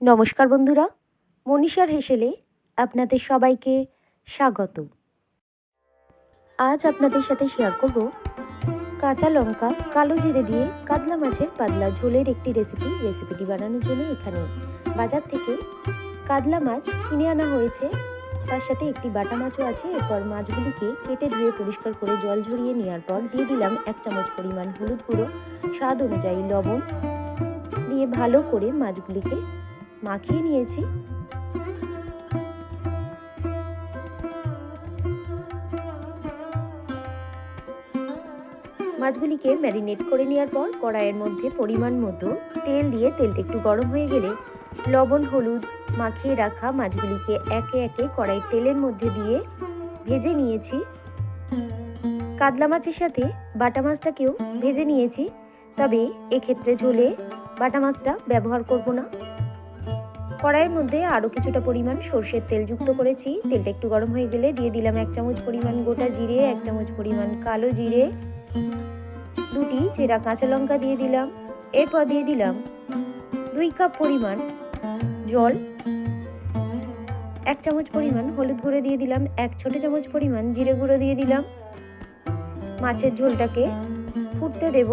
নমস্কার বন্ধুরা, মনীষার হেসেলে আপনাদের সবাইকে স্বাগত। আজ আপনাদের সাথে শেয়ার করব কাঁচা লঙ্কা কালো জিরে দিয়ে কাতলা মাছের পাতলা ঝোলের একটি রেসিপি রেসিপিটি বানানোর জন্য এখানে বাজার থেকে কাতলা মাছ কিনে আনা হয়েছে। তার সাথে একটি বাটা মাছও আছে। এরপর মাছগুলিকে কেটে ধুয়ে পরিষ্কার করে জল ঝরিয়ে নেওয়ার পর দিয়ে দিলাম এক চামচ পরিমাণ হলুদ গুঁড়ো। স্বাদ অনুযায়ী লবণ দিয়ে ভালো করে মাছগুলিকে মাখিয়ে নিয়েছি। মাছগুলিকে ম্যারিনেট করে নেওয়ার পর কড়াইয়ের মধ্যে পরিমাণ মতো তেল দিয়ে তেলটা একটু গরম হয়ে গেলে লবণ, হলুদ মাখিয়ে রাখা মাছগুলিকে একে একে কড়াইয়ের তেলের মধ্যে দিয়ে ভেজে নিয়েছি। কাতলা মাছের সাথে বাটা মাছটাকেও ভেজে নিয়েছি। তবে এক্ষেত্রে ঝোলে বাটা মাছটা ব্যবহার করব না। কড়াইয়ের মধ্যে আরও কিছুটা পরিমাণ সর্ষের তেল যুক্ত করেছি। তেলটা একটু গরম হয়ে গেলে দিয়ে দিলাম এক চামচ পরিমাণ গোটা জিরে, এক চামচ পরিমাণ কালো জিরে, দুটি চেরা কাঁচা লঙ্কা দিয়ে দিলাম। এরপর দিয়ে দিলাম দুই কাপ পরিমাণ জল, এক চামচ পরিমাণ হলুদ গুঁড়ো দিয়ে দিলাম, এক ছোট চামচ পরিমাণ জিরে গুঁড়ো দিয়ে দিলাম। মাছের ঝোলটাকে ফুটতে দেব।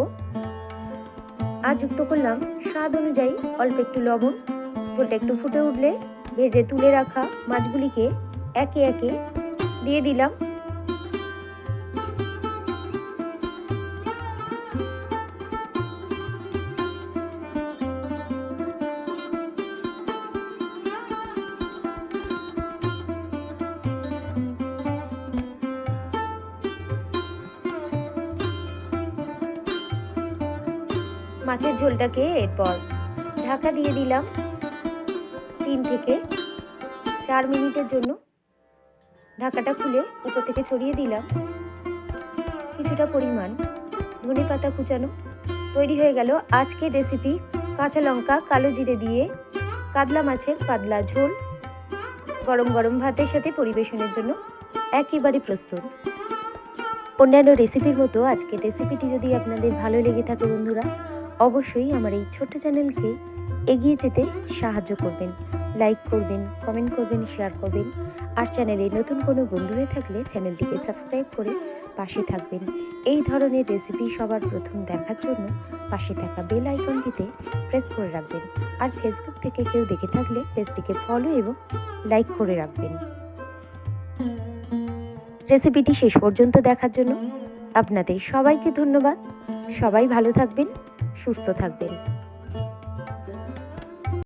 আর যুক্ত করলাম স্বাদ অনুযায়ী অল্প একটু লবণ। ঝোলটা একটু ফুটে উঠলে ভেজে তুলে রাখা মাছগুলিকে একে একে দিয়ে দিলাম। মাছের ঝোলটাকে এরপর ঢাকা দিয়ে দিলাম। তিন থেকে চার মিনিটের জন্য ঢাকাটা খুলে উপর থেকে ছড়িয়ে দিলাম। কিছুটা পরিমাণ ধনে পাতা কুচানো তৈরি হয়ে গেল। আজকের রেসিপি কাঁচা লঙ্কা, কালো জিরে দিয়ে কাতলা মাছের পাতলা ঝোল গরম গরম ভাতের সাথে পরিবেশনের জন্য একেবারে প্রস্তুত। অন্যান্য রেসিপির মতো আজকের রেসিপিটি যদি আপনাদের ভালো লেগে থাকে বন্ধুরা, অবশ্যই আমার এই ছোট্ট চ্যানেলকে এগিয়ে যেতে সাহায্য করবেন। লাইক করবেন, কমেন্ট করবেন, শেয়ার করবেন। আর চ্যানেলে নতুন কোনো বন্ধু হয়ে থাকলে চ্যানেলটিকে সাবস্ক্রাইব করে পাশে থাকবেন। এই ধরনের রেসিপি সবার প্রথম দেখার জন্য পাশে থাকা বেল আইকনটিতে প্রেস করে রাখবেন। আর ফেসবুক থেকে কেউ দেখে থাকলে পেজটিকে ফলো এবং লাইক করে রাখবেন। রেসিপিটি শেষ পর্যন্ত দেখার জন্য আপনাদের সবাইকে ধন্যবাদ। সবাই ভালো থাকবেন, সুস্থ থাকবেন।